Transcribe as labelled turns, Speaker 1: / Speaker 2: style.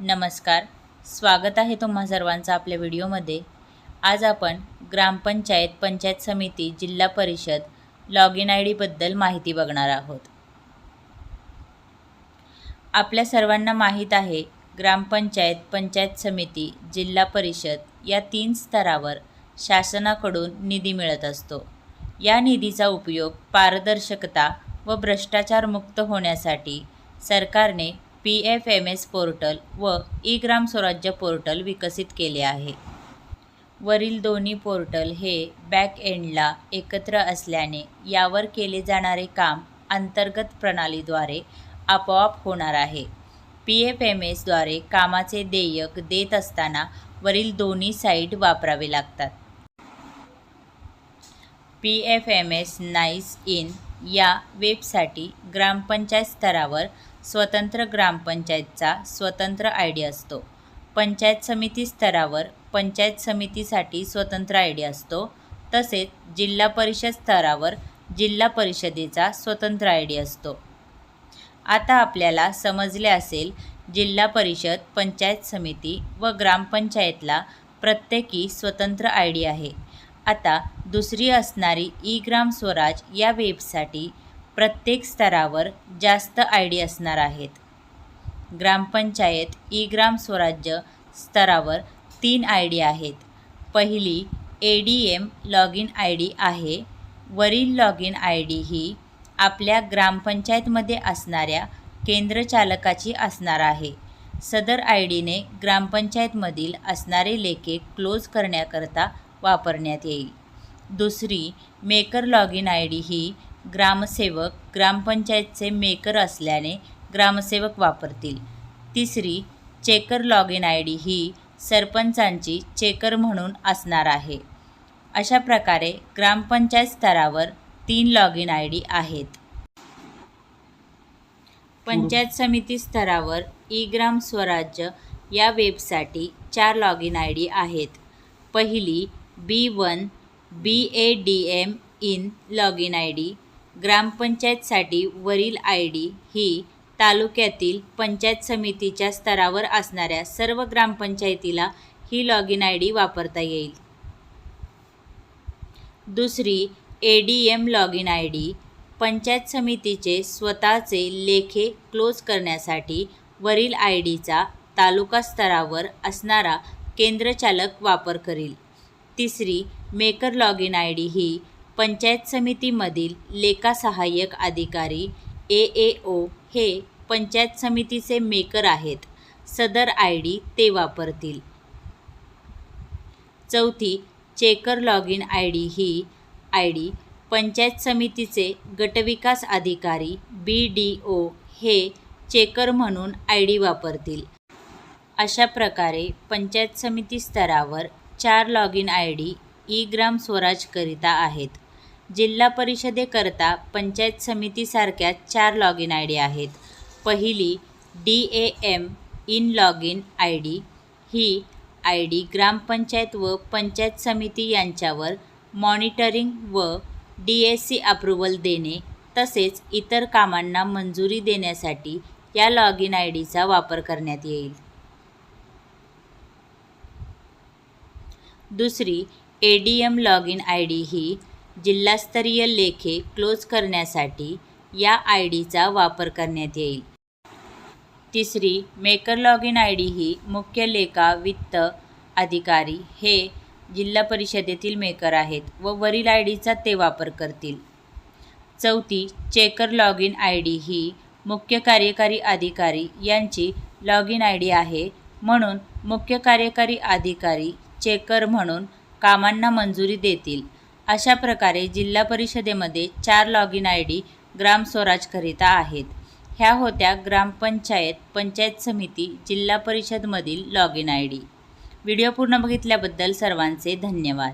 Speaker 1: नमस्कार. स्वागत आहे तुम्हा सर्वांचं आपल्या व्हिडिओमध्ये. आज आपण ग्रामपंचायत पंचायत समिती जिल्हा परिषद लॉग इन आय डीबद्दल माहिती बघणार आहोत. आपल्या सर्वांना माहीत आहे ग्रामपंचायत पंचायत समिती जिल्हा परिषद या तीन स्तरावर शासनाकडून निधी मिळत असतो. या निधीचा उपयोग पारदर्शकता व भ्रष्टाचारमुक्त होण्यासाठी सरकारने P F M S portal व ई ग्राम स्वराज्य पोर्टल विकसित केले आहे. वरील दोन्ही पोर्टल हे बॅक एंडला एकत्र असल्याने यावर केले जाणारे काम अंतर्गत प्रणालीद्वारे आपोआप होणार आहे. पी एफ एम एसद्वारे कामाचे देयक देत असताना वरील दोन्ही साईट वापरावे लागतात. पी एफ एम एस नाईस इन या वेबसाठी ग्रामपंचायत स्तरावर स्वतंत्र ग्रामपंचायतचा स्वतंत्र आय डी असतो. पंचायत समिती स्तरावर पंचायत समितीसाठी स्वतंत्र आय डी असतो. तसेच जिल्हा परिषद स्तरावर जिल्हा परिषदेचा स्वतंत्र आय डी असतो. आता आपल्याला समजले असेल जिल्हा परिषद पंचायत समिती व ग्रामपंचायतला प्रत्येकी स्वतंत्र आय डी आहे. आता दुसरी असणारी ई ग्राम स्वराज या वेबसाठी प्रत्येक स्तरावर जास्त आय डी असणार आहेत. ग्रामपंचायत ई ग्राम स्वराज्य स्तरावर तीन आय डी आहेत. पहिली A D M log in I D आहे. वरील लॉग इन आय डी ही आपल्या ग्रामपंचायतमध्ये असणाऱ्या केंद्रचालकाची असणार आहे. सदर आय डीने ग्रामपंचायतमधील असणारे लेखे क्लोज करण्याकरता वापरण्यात येईल. दुसरी maker log in I D ही ग्रामसेवक ग्रामपंचायतचे मेकर असल्याने ग्रामसेवक वापरतील. तिसरी checker log in I D ही सरपंचांची चेकर म्हणून असणार आहे. अशा प्रकारे ग्रामपंचायत स्तरावर तीन लॉग इन आय डी आहेत. पंचायत समिती स्तरावर ई ग्राम स्वराज्य या वेबसाठी चार लॉग इन आय डी आहेत. पहिली B one B A D M in log in I D ग्रामपंचायतसाठी वरील आय डी ही तालुक्यातील पंचायत समितीच्या स्तरावर असणाऱ्या सर्व ग्रामपंचायतीला ही लॉग इन आय डी वापरता येईल. दुसरी A D M log in I D panchayat समितीचे स्वतःचे लेखे क्लोज करण्यासाठी वरील आय डीचा तालुका स्तरावर असणारा केंद्रचालक वापर करील. तिसरी maker log in I D ही पंचायत समितीमधील लेखा सहाय्यक अधिकारी ए ए ओ हे पंचायत समितीचे मेकर आहेत. सदर आय डी ते वापरतील. चौथी checker log in I D he I D panchayat समितीचे गटविकास अधिकारी बी डी ओ हे चेकर म्हणून आय डी वापरतील. अशा प्रकारे पंचायत समिती स्तरावर चार log in I D e ग्राम स्वराजकरिता आहेत. जिल्हा परिषदेकरता पंचायत समितीसारख्या चार लॉग इन आय डी आहेत. पहिली D A M in log in I D he I D ग्रामपंचायत व पंचायत समिती यांच्यावर मॉनिटरिंग व डी एस सी अप्रुव्हल देणे तसेच इतर कामांना मंजुरी देण्यासाठी या लॉग इन आय डीचा वापर करण्यात येईल. दुसरी A D M log in I D ही जिल्हास्तरीय लेखे क्लोज करण्यासाठी या आय डीचा वापर करण्यात येईल. तिसरी maker log in I D ही मुख्य लेखा वित्त अधिकारी हे जिल्हा परिषदेतील मेकर आहेत व वरील आय डीचा ते वापर करतील. चौथी checker log in I D ही मुख्य कार्यकारी अधिकारी यांची लॉग इन आय डी आहे म्हणून मुख्य कार्यकारी अधिकारी चेकर म्हणून कामांना मंजुरी देतील. अशा प्रकारे जिल्हा परिषदेमध्ये चार लॉग इन आय डी ग्राम स्वराजकरिता आहेत. ह्या होत्या ग्रामपंचायत पंचायत समिती जिल्हा परिषदमधील log in I D. Video पूर्ण बघितल्याबद्दल सर्वांचे धन्यवाद.